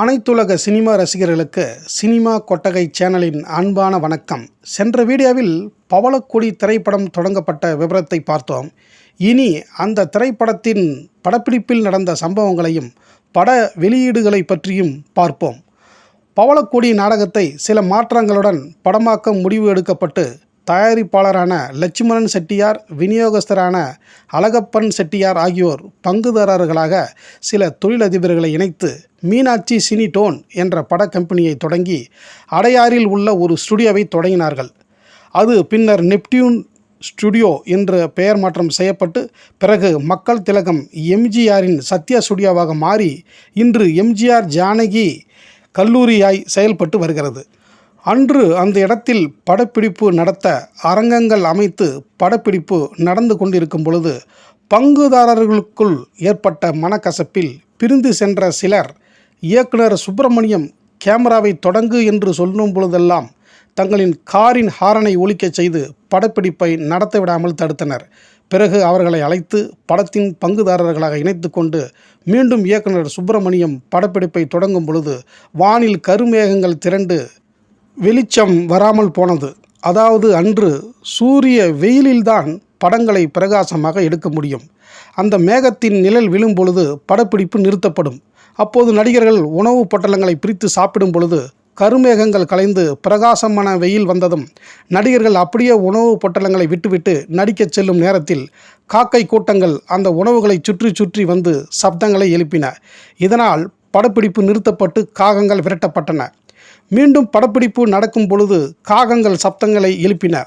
அனைத்துலக சினிமா ரசிகர்களுக்கு சினிமா கொட்டகை சேனலின் அன்பான வணக்கம். சென்ற வீடியோவில் பவளக்கொடி திரைப்படம் தொடங்கப்பட்ட விவரத்தை பார்த்தோம். இனி அந்த திரைப்படத்தின் படப்பிடிப்பில் நடந்த சம்பவங்களையும் பட வெளியீடுகளை பற்றியும் பார்ப்போம். பவளக்கொடி நாடகத்தை சில மாற்றங்களுடன் படமாக்க முடிவு எடுக்கப்பட்டு தயாரிப்பாளரான லட்சுமணன் செட்டியார் விநியோகஸ்தரான அழகப்பன் செட்டியார் ஆகியோர் பங்குதாரர்களாக சில தொழிலதிபர்களை இணைத்து மீனாட்சி சினி டோன் என்ற பட கம்பெனியை தொடங்கி அடையாறில் உள்ள ஒரு ஸ்டுடியோவை தொடங்கினார்கள். அது பின்னர் நெப்டியூன் ஸ்டுடியோ என்று பெயர் மாற்றம் செய்யப்பட்டு பிறகு மக்கள் திலகம் எம்ஜிஆரின் சத்யா ஸ்டுடியோவாக மாறி இன்று எம்ஜிஆர் ஜானகி கல்லூரியாய் செயல்பட்டு வருகிறது. அன்று அந்த இடத்தில் படப்பிடிப்பு நடத்த அரங்கங்கள் அமைத்து படப்பிடிப்பு நடந்து கொண்டிருக்கும் பொழுது பங்குதாரர்களுக்குள் ஏற்பட்ட மனக்கசப்பில் பிரிந்து சென்ற சிலர் இயக்குனர் சுப்பிரமணியம் கேமராவை தொடங்கு என்று சொல்லும் பொழுதெல்லாம் தங்களின் காரின் ஹாரனை ஒழிக்கச் செய்து படப்பிடிப்பை நடத்த விடாமல் தடுத்தனர். பிறகு அவர்களை அழைத்து படத்தின் பங்குதாரர்களாக இணைத்து கொண்டு மீண்டும் இயக்குனர் சுப்பிரமணியம் படப்பிடிப்பை தொடங்கும் பொழுது வானில் கருமேகங்கள் திரண்டு வெளிச்சம் வராமல் போனது. அதாவது அன்று சூரிய வெயிலில்தான் படங்களை பிரகாசமாக எடுக்க முடியும். அந்த மேகத்தின் நிழல் விழும் பொழுது படப்பிடிப்பு நிறுத்தப்படும். அப்போது நடிகர்கள் உணவுப் பொட்டலங்களை பிரித்து சாப்பிடும் பொழுது கருமேகங்கள் கலைந்து பிரகாசமான வெயில் வந்ததும் நடிகர்கள் அப்படியே உணவு பொட்டலங்களை விட்டுவிட்டு நடிக்கச் செல்லும் நேரத்தில் காக்கை கூட்டங்கள் அந்த உணவுகளை சுற்றி சுற்றி வந்து சப்தங்களை எழுப்பின. இதனால் படப்பிடிப்பு நிறுத்தப்பட்டு காகங்கள் விரட்டப்பட்டன. மீண்டும் படப்பிடிப்பு நடக்கும் பொழுது காகங்கள் சப்தங்களை எழுப்பின.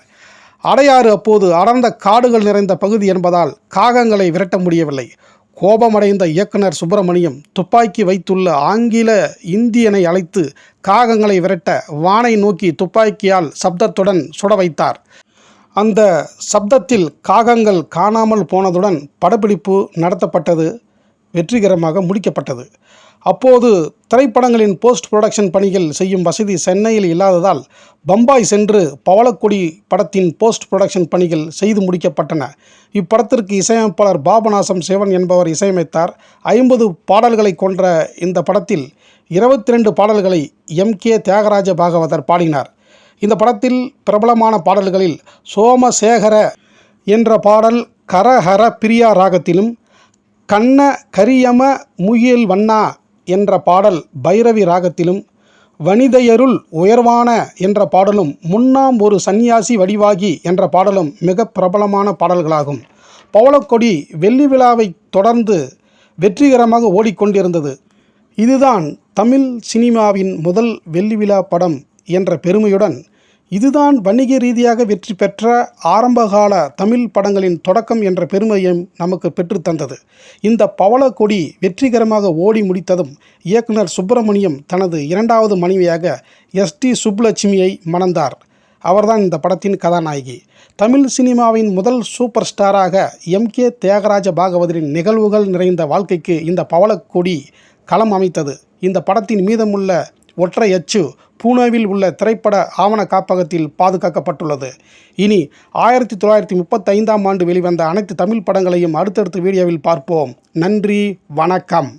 அடையாறு அப்போது அடர்ந்த காடுகள் நிறைந்த பகுதி என்பதால் காகங்களை விரட்ட முடியவில்லை. கோபமடைந்த இயக்குனர் சுப்பிரமணியம் துப்பாக்கி வைத்துள்ள ஆங்கில இந்தியனை அழைத்து காகங்களை விரட்ட வானை நோக்கி துப்பாக்கியால் சப்தத்துடன் சுட வைத்தார். அந்த சப்தத்தில் காகங்கள் காணாமல் போனதுடன் படப்பிடிப்பு நடத்தப்பட்டது. வெற்றிகரமாக முடிக்கப்பட்டது. அப்போது திரைப்படங்களின் போஸ்ட் புரொடக்ஷன் பணிகள் செய்யும் வசதி சென்னையில் இல்லாததால் பம்பாய் சென்று பவளக்கொடி படத்தின் போஸ்ட் புரொடக்ஷன் பணிகள் செய்து முடிக்கப்பட்டன. இப்படத்திற்கு இசையமைப்பாளர் பாபநாசம் சிவன் என்பவர் இசையமைத்தார். ஐம்பது பாடல்களை கொன்ற இந்த படத்தில் இருபத்தி ரெண்டு பாடல்களை எம். கே. தியாகராஜ பாகவதர் பாடினார். இந்த படத்தில் பிரபலமான பாடல்களில் சோமசேகர என்ற பாடல் கரஹர பிரியா ராகத்திலும் கண்ண கரியம முகில் வண்ணா என்ற பாடல் பைரவி ராகத்திலும் வனிதையருள் உயர்வான என்ற பாடலும் முன்னாம் ஒரு சன்னியாசி வடிவாகி என்ற பாடலும் மிக பிரபலமான பாடல்களாகும். பவளக்கொடி வெள்ளி விழாவை தொடர்ந்து வெற்றிகரமாக ஓடிக்கொண்டிருந்தது. இதுதான் தமிழ் சினிமாவின் முதல் வெள்ளி விழா படம் என்ற பெருமையுடன் இதுதான் வணிக ரீதியாக வெற்றி பெற்ற ஆரம்பகால தமிழ் படங்களின் தொடக்கம் என்ற பெருமையும் நமக்கு பெற்றுத்தந்தது இந்த பவளக்கொடி வெற்றிகரமாக ஓடி முடித்ததும் இயக்குனர் சுப்பிரமணியம் தனது இரண்டாவது மனைவியாக எஸ் டி சுப்புலட்சுமியை மணந்தார். அவர்தான் இந்த படத்தின் கதாநாயகி. தமிழ் சினிமாவின் முதல் சூப்பர் ஸ்டாராக எம் கே தியாகராஜ பாகவதரின் நிகழ்வுகள் நிறைந்த வாழ்க்கைக்கு இந்த பவளக்கொடி களம் அமைத்தது. இந்த படத்தின் மீதமுள்ள ஒற்றை அச்சு பூனேவில் உள்ள திரைப்பட ஆவண காப்பகத்தில் பாதுகாக்கப்பட்டுள்ளது. இனி ஆயிரத்தி தொள்ளாயிரத்தி முப்பத்தைந்தாம் ஆண்டு வெளிவந்த அனைத்து தமிழ் படங்களையும் அடுத்தடுத்த வீடியோவில் பார்ப்போம். நன்றி வணக்கம்.